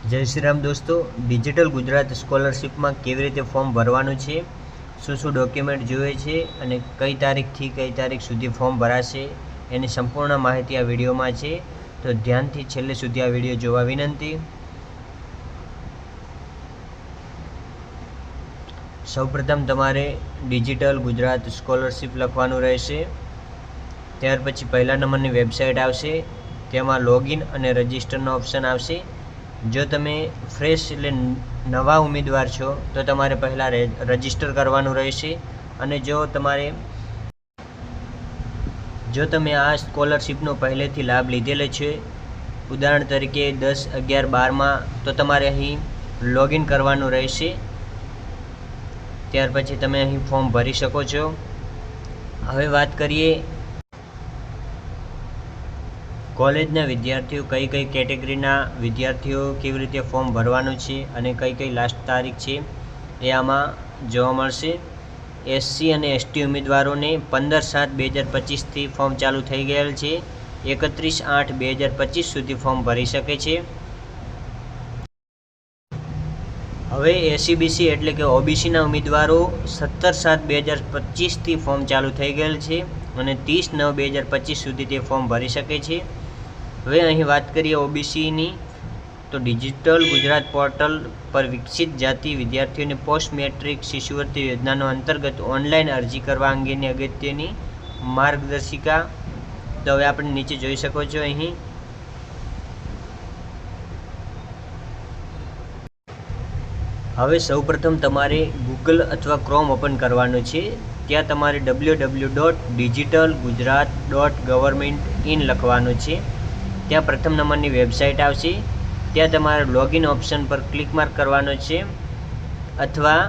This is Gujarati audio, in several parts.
જય શ્રી રામ દોસ્તો ડિજિટલ ગુજરાત સ્કોલરશિપમાં કેવી રીતે ફોર્મ ભરવાનું છે, શું શું ડોક્યુમેન્ટ જોઈએ છે અને કઈ તારીખથી કઈ તારીખ સુધી ફોર્મ ભરાશે, એની સંપૂર્ણ માહિતી આ વિડીયોમાં છે. તો ધ્યાનથી છેલ્લે સુધી આ વીડિયો જોવા વિનંતી. સૌપ્રથમ તમારે ડિજિટલ ગુજરાત સ્કોલરશિપ લખવાનું રહેશે. ત્યાર પછી પહેલા નંબરની વેબસાઇટ આવશે, તેમાં લોગિન અને રજિસ્ટરનો ઓપ્શન આવશે. જો તમે ફ્રેશ એટલે નવા ઉમેદવાર છો, તો તમારે પહેલાં રજિસ્ટર કરવાનું રહેશે. અને જો તમારે જો તમે આ સ્કોલરશિપનો પહેલેથી લાભ લીધેલો છે, ઉદાહરણ તરીકે દસ અગિયાર બારમાં, તો તમારે અહીં લોગિન કરવાનું રહેશે. ત્યાર પછી તમે અહીં ફોર્મ ભરી શકો છો. હવે વાત કરીએ કોલેજના વિદ્યાર્થીઓ કઈ કઈ કેટેગરીના વિદ્યાર્થીઓ કેવી રીતે ફોર્મ ભરવાનું છે અને કઈ કઈ લાસ્ટ તારીખ છે એ આમાં જોવા મળશે. એસસી અને એસટી ઉમેદવારોને પંદર સાત બે હજાર પચીસથી ફોર્મ ચાલુ થઈ ગયેલ છે. એકત્રીસ આઠ બે હજાર પચીસ સુધી ફોર્મ ભરી શકે છે. હવે એસીબીસી એટલે કે ઓબીસીના ઉમેદવારો સત્તર સાત બે હજાર પચીસથી ફોર્મ ચાલુ થઈ ગયેલ છે અને ત્રીસ નવ બે હજાર પચીસ સુધી તે ફોર્મ ભરી શકે છે. હવે અહીં વાત કરીએ ઓબીસીની, તો ડિજિટલ ગુજરાત પોર્ટલ પર વિકસિત જાતિ વિદ્યાર્થીઓને પોસ્ટ મેટ્રિક શિષ્યવૃત્તિ યોજનાનો અંતર્ગત ઓનલાઈન અરજી કરવા અંગેની અગત્યની માર્ગદર્શિકા. તો હવે આપણે નીચે જોઈ શકો છો અહીં. હવે સૌપ્રથમ તમારે ગૂગલ અથવા ક્રોમ ઓપન કરવાનું છે. ત્યાં તમારે W W dot digital Gujarat dot government in લખવાનું છે. ત્યાં પ્રથમ નંબરની વેબસાઇટ આવશે. ત્યાં તમારે લોગિન ઓપ્શન પર ક્લિક માર્ક કરવાનો છે અથવા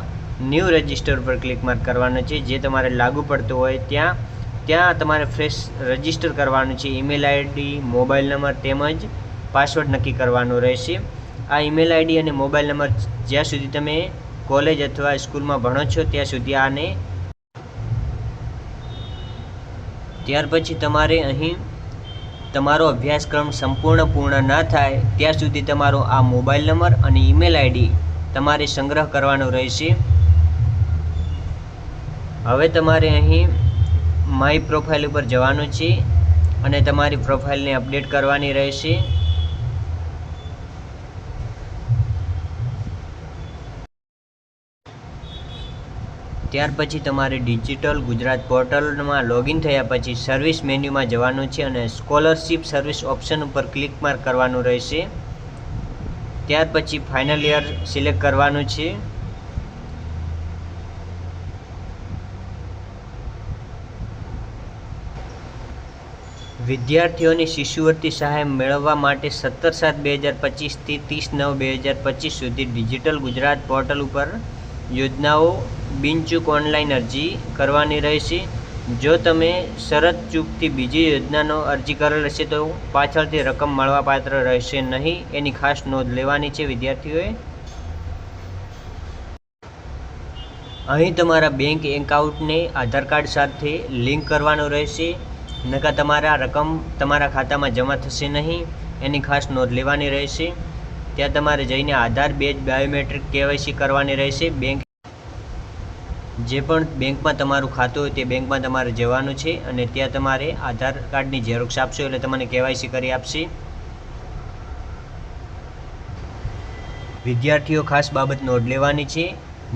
ન્યૂ રજિસ્ટર પર ક્લિક માર્ક કરવાનો છે. જે તમારે લાગુ પડતું હોય ત્યાં ત્યાં તમારે ફ્રેશ રજિસ્ટર કરવાનું છે. ઈમેલ આઈડી, મોબાઈલ નંબર તેમજ પાસવર્ડ નક્કી કરવાનો રહેશે. આ ઈમેલ આઈડી અને મોબાઈલ નંબર જ્યાં સુધી તમે કોલેજ અથવા સ્કૂલમાં ભણો છો, ત્યાં સુધી આને, ત્યાર પછી તમારે અહીં તમારો અભ્યાસક્રમ સંપૂર્ણ પૂર્ણ ના થાય, ત્યાં સુધી તમારો આ મોબાઈલ નંબર અને ઈમેલ આઈડી તમારે સંગ્રહ કરવાનો રહેશે. હવે તમારે અહીં માય પ્રોફાઇલ ઉપર જવાનું છે અને તમારી પ્રોફાઇલને અપડેટ કરવાની રહેશે. ત્યાર પછી તમારે ડિજિટલ ગુજરાત પોર્ટલમાં લોગિન થયા પછી સર્વિસ મેન્યુમાં જવાનું છે અને સ્કોલરશિપ સર્વિસ ઓપ્શન ઉપર ક્લિક માર કરવાનું રહેશે. ત્યાર પછી ફાઇનલ યર સિલેક્ટ કરવાનું છે. વિદ્યાર્થીઓની શિષ્યવૃત્તિ સહાય મેળવવા માટે સત્તર સાત બે હજાર પચીસથી ત્રીસ નવ બે હજાર પચીસ સુધી ડિજિટલ ગુજરાત પોર્ટલ ઉપર યોજનાઓ બિનચૂક ઓનલાઈન અરજી કરવાની રહેશે. જો તમે શરત ચૂકથી બીજી યોજનાનો અરજી કરેલ હશે તો પાછળથી રકમ મળવાપાત્ર રહેશે નહીં એની ખાસ નોંધ લેવાની છે, વિદ્યાર્થીઓએ. અહીં તમારા બેંક એકાઉન્ટને આધાર કાર્ડ સાથે લિંક કરવાનું રહેશે. નકા તમારા રકમ તમારા ખાતામાં જમા થશે નહીં એની ખાસ નોંધ લેવાની રહેશે. ત્યાં તમારે જઈને આધાર, બેજ, બાયોમેટ્રિક, કેવાયસી કરવાની રહેશે. બેંક જે પણ બેંકમાં તમારું ખાતું હોય તે બેંકમાં તમારે જવાનું છે અને ત્યાં તમારે આધાર કાર્ડની ઝેરોક્ષ આપશો એટલે તમને કેવાયસી કરી આપશે. વિદ્યાર્થીઓ, ખાસ બાબત નોંધ લેવાની છે.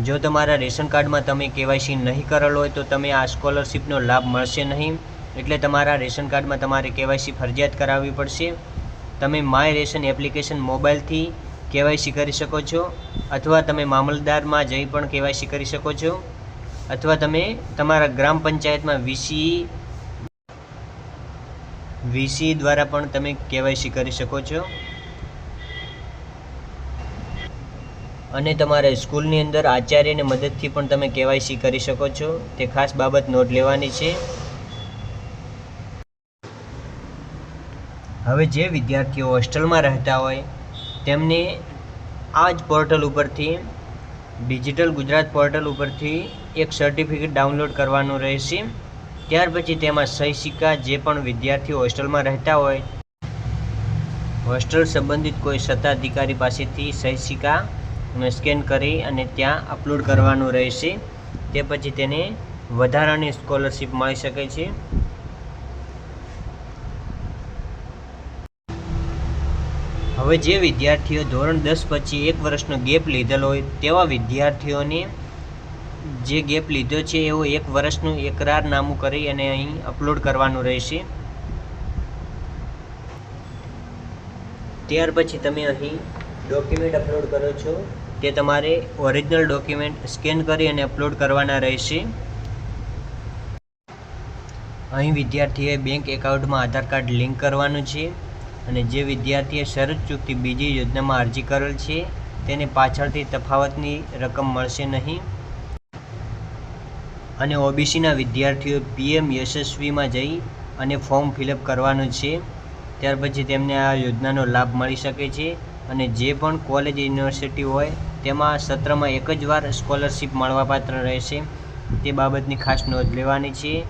જો તમારા રેશન કાર્ડમાં તમે કેવાયસી નહીં કરેલો હોય તો તમે આ સ્કોલરશીપનો લાભ મળશે નહીં. એટલે તમારા રેશન કાર્ડમાં તમારે કેવાયસી ફરજિયાત કરાવવી પડશે. તમે માય રેશન એપ્લિકેશન મોબાઈલથી કેવાયસી કરી શકો છો, અથવા તમે મામલતદારમાં જઈ પણ કેવાયસી કરી શકો છો, અથવા તમે તમારા ગ્રામ પંચાયતમાં વીસી વીસી દ્વારા પણ તમે કેવાયસી કરી શકો છો. અને તમારે સ્કૂલની અંદર આચાર્યની મદદથી પણ તમે કેવાયસી કરી શકો છો. તે ખાસ બાબત નોટ લેવાની છે. હવે જે વિદ્યાર્થીઓ હોસ્ટેલમાં રહેતા હોય, તેમને આ જ પોર્ટલ ઉપરથી, ડિજિટલ ગુજરાત પોર્ટલ ઉપરથી એક સર્ટિફિકેટ ડાઉનલોડ કરવાનું રહેશે. ત્યાર પછી તેમાં સહી સિક્કા જે પણ વિદ્યાર્થીઓ હોસ્ટેલમાં રહેતા હોય, હોસ્ટેલ સંબંધિત કોઈ સત્તાધિકારી પાસેથી સહી સિક્કા સ્કેન કરી અને ત્યાં અપલોડ કરવાનું રહેશે. તે પછી તેને વધારાની સ્કોલરશિપ મળી શકે છે. હવે જે વિદ્યાર્થીઓ ધોરણ દસ પછી એક વર્ષનો ગેપ લીધેલો હોય તેવા વિદ્યાર્થીઓને જે ગેપ લીધો છે એવો એક વર્ષનું એકરારનામું કરી અને અહીં અપલોડ કરવાનું રહેશે. ત્યાર પછી તમે અહીં ડોક્યુમેન્ટ અપલોડ કરો છો. તે તમારે ઓરિજિનલ ડોક્યુમેન્ટ સ્કેન કરી અને અપલોડ કરવાના રહેશે. અહીં વિદ્યાર્થીએ બેંક એકાઉન્ટમાં આધાર કાર્ડ લિંક કરવાનું છે. અને જે વિદ્યાર્થીએ શરત ચૂકતી બીજી યોજનામાં અરજી કરેલ છે, તેને પાછળથી તફાવતની રકમ મળશે નહીં. અને ઓબીસીના વિદ્યાર્થીઓ પીએમ યશસ્વીમાં જઈ અને ફોર્મ ફિલઅપ કરવાનું છે. ત્યાર પછી તેમને આ યોજનાનો લાભ મળી શકે છે અને જે પણ કોલેજ યુનિવર્સિટી હોય, તેમાં સત્રમાં એક જ વાર સ્કોલરશિપ મળવાપાત્ર રહેશે. તે બાબતની ખાસ નોંધ લેવાની છે.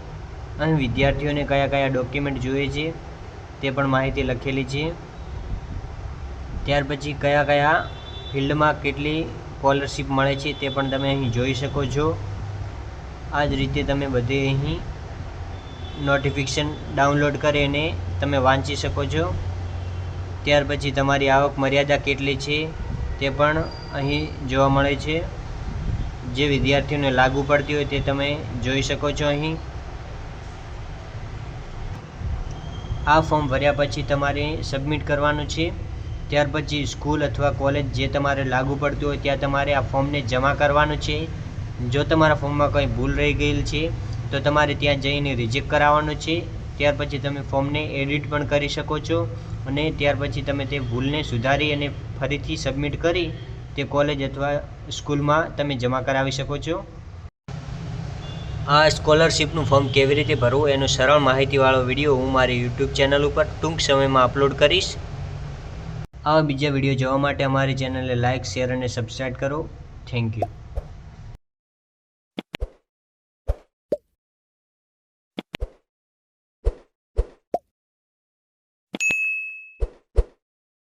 અને વિદ્યાર્થીઓને કયા કયા ડોક્યુમેન્ટ જોઈએ છે? તે પણ માહિતી લખેલી છે. ત્યાર પછી કયા કયા ફિલ્ડમાં કેટલી સ્કોલરશિપ મળે છે તે પણ તમે અહીં જોઈ શકો છો. આ જ રીતે તમે બધે અહીં નોટિફિકેશન ડાઉનલોડ કરીને તમે વાંચી શકો છો. ત્યાર પછી તમારી આવક મર્યાદા કેટલી છે તે પણ અહીં જોવા મળે છે. જે વિદ્યાર્થીઓને લાગુ પડતી હોય તે તમે જોઈ શકો છો અહીં. આ ફોર્મ ભર્યા પછી તમારે સબમિટ કરવાનું છે. ત્યાર પછી સ્કૂલ અથવા કોલેજ જે તમારે લાગુ પડતું હોય ત્યાં તમારે આ ફોર્મને જમા કરવાનું છે. જો તમારા ફોર્મમાં કંઈ ભૂલ રહી ગયેલ છે, તો તમારે ત્યાં જઈને રિજેક્ટ કરાવવાનું છે. ત્યાર પછી તમે ફોર્મને એડિટ પણ કરી શકો છો અને ત્યાર પછી તમે તે ભૂલને સુધારી અને ફરીથી સબમિટ કરી તે કોલેજ અથવા સ્કૂલમાં તમે જમા કરાવી શકો છો. આ સ્કોલરશિપનું ફોર્મ કેવી રીતે ભરવું એનો સરળ માહિતીવાળો વીડિયો હું મારી યુટ્યુબ ચેનલ ઉપર ટૂંક સમયમાં અપલોડ કરીશ. આવા બીજા વીડિયો જોવા માટે અમારી ચેનલને લાઇક શેર અને સબસ્ક્રાઈબ કરો. Thank you.